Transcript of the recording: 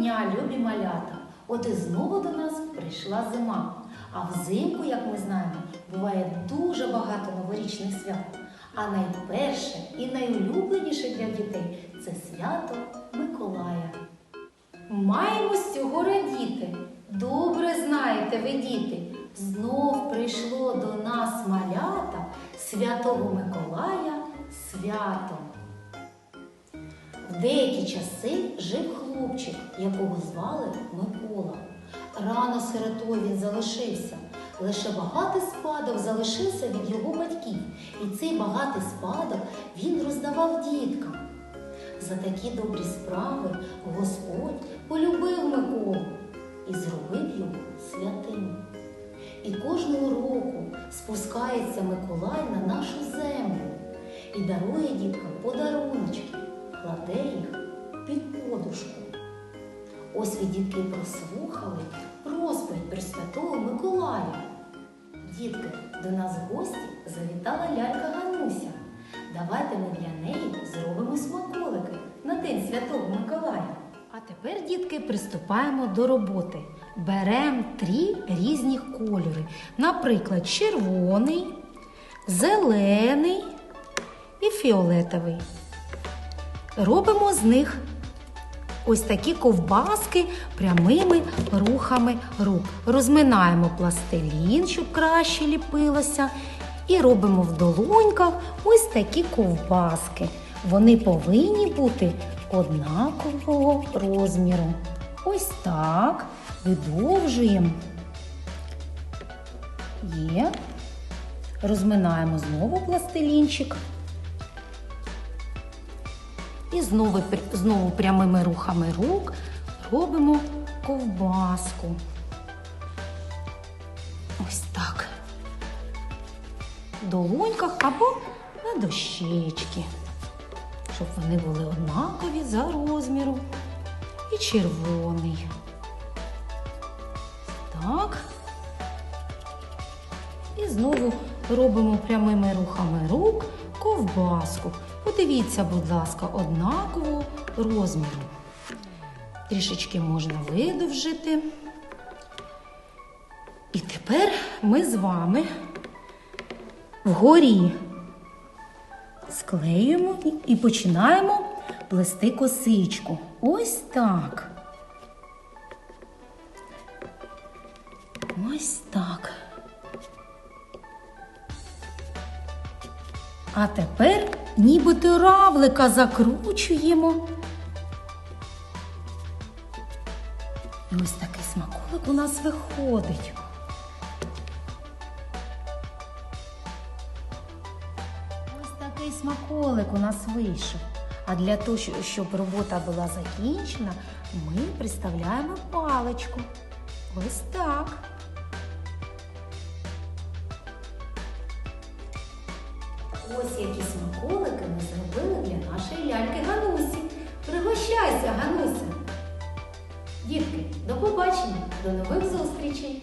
дня, любі малята! От і знову до нас прийшла зима. А взимку, як ми знаємо, буває дуже багато новорічних свят. А найперше і найулюбленіше для дітей це свято Миколая. Маємо з цього радіти. Добре знаєте ви, діти, знов прийшло до нас малята Святого Миколая свято. Деякі часи жив хлопчик, якого звали Микола. Рано сиротою він залишився. Лише багатий спадок залишився від його батьків, і цей багатий спадок він роздавав діткам. За такі добрі справи Господь полюбив Миколу і зробив його святим. І кожного року спускається Миколай на нашу землю і дарує діткам подаруночки, кладе їх під подушку. Ось ви, дітки, прослухали розповідь про святого Миколая. Дітки, до нас в гості завітала лялька Гануся. Давайте ми для неї зробимо смаколики на День Святого Миколая. А тепер, дітки, приступаємо до роботи. Беремо три різні кольори. Наприклад, червоний, зелений і фіолетовий. Робимо з них ось такі ковбаски прямими рухами рук. Розминаємо пластилін, щоб краще ліпилося. І робимо в долоньках ось такі ковбаски. Вони повинні бути однакового розміру. Ось так. Видовжуємо. Є. Розминаємо знову пластилінчик. І знову, знову прямими рухами рук робимо ковбаску. Ось так. Долоньках або на дощечки, щоб вони були однакові за розміром. І червоний. Так. І знову робимо прямими рухами рук ковбаску. Подивіться, будь ласка, однакового розміру. Трішечки можна видовжити. І тепер ми з вами вгорі склеюємо і- починаємо плести косичку. Ось так. Ось так. А тепер нібито равлика закручуємо. І ось такий смаколик у нас виходить. Ось такий смаколик у нас вийшов. А для того, щоб робота була закінчена, ми приставляємо паличку. Ось так. Ось які смаколики ми зробили для нашої ляльки Ганусі. Пригощайся, Гануся! Дітки, до побачення, до нових зустрічей!